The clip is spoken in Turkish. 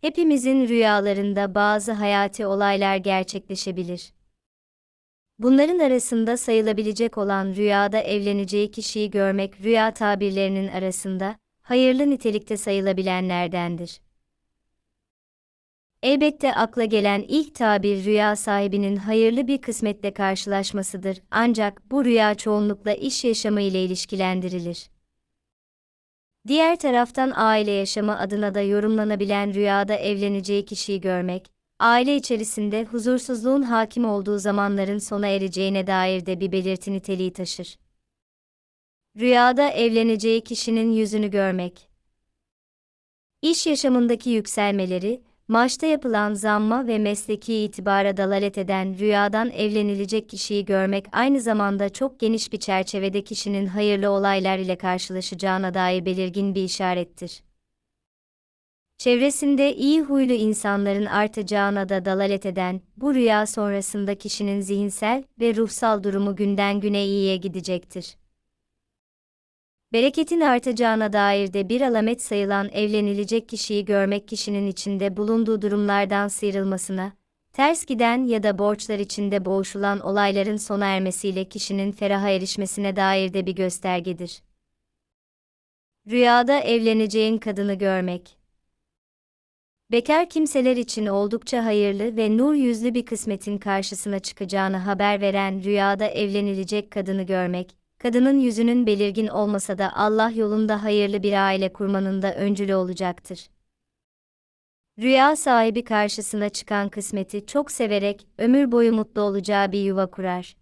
Hepimizin rüyalarında bazı hayati olaylar gerçekleşebilir. Bunların arasında sayılabilecek olan rüyada evleneceği kişiyi görmek rüya tabirlerinin arasında hayırlı nitelikte sayılabilenlerdendir. Elbette akla gelen ilk tabir rüya sahibinin hayırlı bir kısmetle karşılaşmasıdır. Ancak bu rüya çoğunlukla iş yaşamı ile ilişkilendirilir. Diğer taraftan aile yaşamı adına da yorumlanabilen rüyada evleneceği kişiyi görmek, aile içerisinde huzursuzluğun hakim olduğu zamanların sona ereceğine dair de bir belirti niteliği taşır. Rüyada evleneceği kişinin yüzünü görmek. İş yaşamındaki yükselmeleri, maaşta yapılan zamma ve mesleki itibara dalalet eden rüyadan evlenilecek kişiyi görmek aynı zamanda çok geniş bir çerçevede kişinin hayırlı olaylar ile karşılaşacağına dair belirgin bir işarettir. Çevresinde iyi huylu insanların artacağına da dalalet eden bu rüya sonrasında kişinin zihinsel ve ruhsal durumu günden güne iyiye gidecektir. Bereketin artacağına dair de bir alamet sayılan evlenilecek kişiyi görmek kişinin içinde bulunduğu durumlardan sıyrılmasına, ters giden ya da borçlar içinde boğuşulan olayların sona ermesiyle kişinin feraha erişmesine dair de bir göstergedir. Rüyada evleneceğin kadını görmek Bekar kimseler için oldukça hayırlı ve nur yüzlü bir kısmetin karşısına çıkacağını haber veren rüyada evlenilecek kadını görmek, kadının yüzünün belirgin olmasa da Allah yolunda hayırlı bir aile kurmanın da öncülü olacaktır. Rüya sahibi karşısına çıkan kısmeti çok severek ömür boyu mutlu olacağı bir yuva kurar.